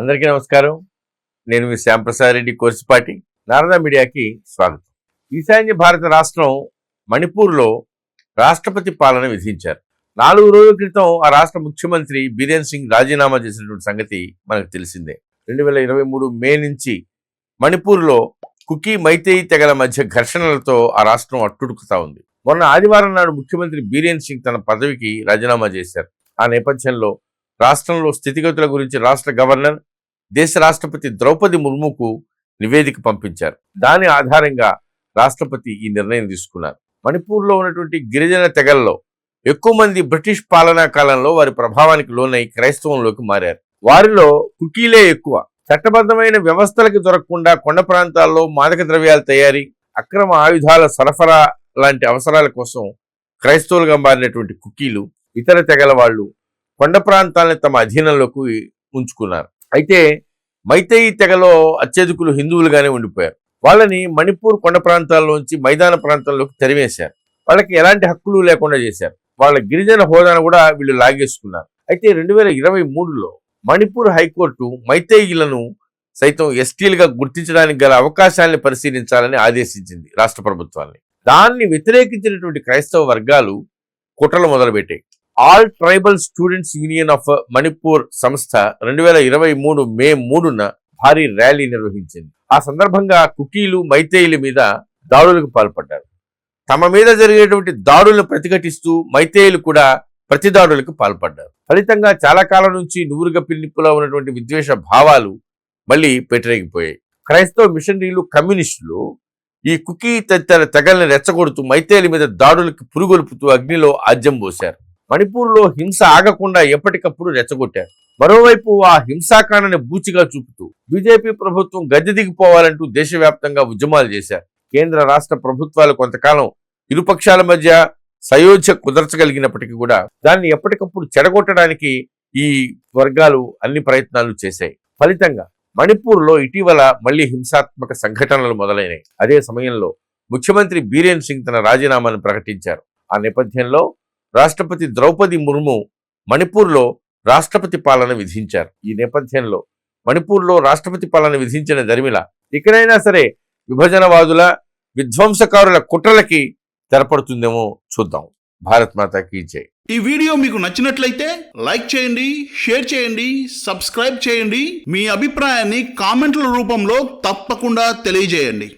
అందరికీ నమస్కారం. నేను మీ శ్యాంప్రసాద్ రెడ్డి కోర్సిపాటి నారదా మీడియాకి స్వాగతం. ఈశాన్య భారత రాష్ట్రం మణిపూర్లో రాష్ట్రపతి పాలన విధించారు. నాలుగు రోజుల క్రితం ఆ రాష్ట్ర ముఖ్యమంత్రి బీరేన్ సింగ్ రాజీనామా చేసినటువంటి సంగతి మనకు తెలిసిందే. రెండు వేల ఇరవై మూడు మే నుంచి మణిపూర్లో కుకీ మైతేయి తెగల మధ్య ఘర్షణలతో ఆ రాష్ట్రం అట్టుడుకుతా ఉంది. మొన్న ఆదివారం నాడు ముఖ్యమంత్రి బీరేన్ సింగ్ తన పదవికి రాజీనామా చేశారు. ఆ నేపథ్యంలో రాష్ట్రంలో స్థితిగతుల గురించి రాష్ట్ర గవర్నర్ దేశ రాష్ట్రపతి ద్రౌపది ముర్ముకు నివేదిక పంపించారు. దాని ఆధారంగా రాష్ట్రపతి ఈ నిర్ణయం తీసుకున్నారు. మణిపూర్లో ఉన్నటువంటి గిరిజన తెగల్లో ఎక్కువ మంది బ్రిటిష్ పాలనా కాలంలో వారి ప్రభావానికి లోనై క్రైస్తవంలోకి మారారు. వారిలో కుకీలే ఎక్కువ. చట్టబద్ధమైన వ్యవస్థలకు దొరకకుండా కొండ ప్రాంతాల్లో మాదక ద్రవ్యాల తయారీ అక్రమ ఆయుధాల సరఫరా లాంటి అవసరాల కోసం క్రైస్తవులుగా మారినటువంటి కుకీలు ఇతర తెగల వాళ్ళు కొండ ప్రాంతాలను తమ అధీనంలోకి ఉంచుకున్నారు. అయితే మైతేయి తెగలో అత్యధికులు హిందువులుగానే ఉండిపోయారు. వాళ్ళని మణిపూర్ కొండ ప్రాంతాల్లోంచి మైదాన ప్రాంతాల్లోకి తరివేశారు వాళ్ళకి ఎలాంటి హక్కులు లేకుండా చేశారు. వాళ్ళ గిరిజన హోదాను కూడా వీళ్ళు లాగేసుకున్నారు. అయితే రెండు వేల ఇరవై మూడులో మణిపూర్ హైకోర్టు మైతేయిలను సైతం ఎస్టీలుగా గుర్తించడానికి గల అవకాశాన్ని పరిశీలించాలని ఆదేశించింది రాష్ట్ర ప్రభుత్వాన్ని. దాన్ని వ్యతిరేకించినటువంటి క్రైస్తవ వర్గాలు కుట్రలు మొదలుపెట్టాయి. All Tribal Students Union of Manipur సంస్థ రెండు వేల ఇరవై మూడు మే మూడున భారీ ర్యాలీ నిర్వహించింది. ఆ సందర్భంగా కుకీలు మైతేయుల మీద దాడులకు పాల్పడ్డారు. తమ మీద జరిగేటువంటి దాడులను ప్రతిఘటిస్తూ మైతేయులు కూడా ప్రతి దాడులకు పాల్పడ్డారు. ఫలితంగా చాలా కాలం నుంచి నూరుగా పిల్లిప్పులో ఉన్నటువంటి విద్వేష భావాలు మళ్ళీ పెట్టరేగిపోయాయి క్రైస్తవ మిషనరీలు కమ్యూనిస్టులు ఈ కుకీ తదితర తెగల్ని రెచ్చగొడుతూ మైతేయుల మీద దాడులకు పురుగొలుపుతూ అగ్నిలో ఆజ్యం పోశారు. మణిపూర్లో హింస ఆగకుండా ఎప్పటికప్పుడు రెచ్చగొట్టారు. మరోవైపు ఆ హింసాకాండని బూచిగా చూపుతూ బీజేపీ ప్రభుత్వం గద్దె దిగిపోవాలంటూ దేశవ్యాప్తంగా ఉద్యమాలు చేశారు. కేంద్ర రాష్ట్ర ప్రభుత్వాలు కొంతకాలం ఇరుపక్షాల మధ్య సయోధ్య కుదర్చగలిగినప్పటికీ కూడా దాన్ని ఎప్పటికప్పుడు చెడగొట్టడానికి ఈ వర్గాలు అన్ని ప్రయత్నాలు చేశాయి. ఫలితంగా మణిపూర్లో ఇటీవల మళ్ళీ హింసాత్మక సంఘటనలు మొదలైనాయి. అదే సమయంలో ముఖ్యమంత్రి బీరేన్ సింగ్ తన రాజీనామాను ప్రకటించారు. ఆ నేపథ్యంలో రాష్ట్రపతి ద్రౌపది ముర్ము మణిపూర్లో రాష్ట్రపతి పాలన విధించారు. ఈ నేపథ్యంలో మణిపూర్లో రాష్ట్రపతి పాలన విధించిన దరిమిల ఇక్కడైనా సరే విభజనవాదుల విధ్వంసకారుల కుట్రలకి తెరపడుతుందేమో చూద్దాం. భారత్ మాతాకి జై. ఈ వీడియో మీకు నచ్చినట్లయితే లైక్ చేయండి షేర్ చేయండి సబ్స్క్రైబ్ చేయండి. మీ అభిప్రాయాన్ని కామెంట్ల రూపంలో తప్పకుండా తెలియజేయండి.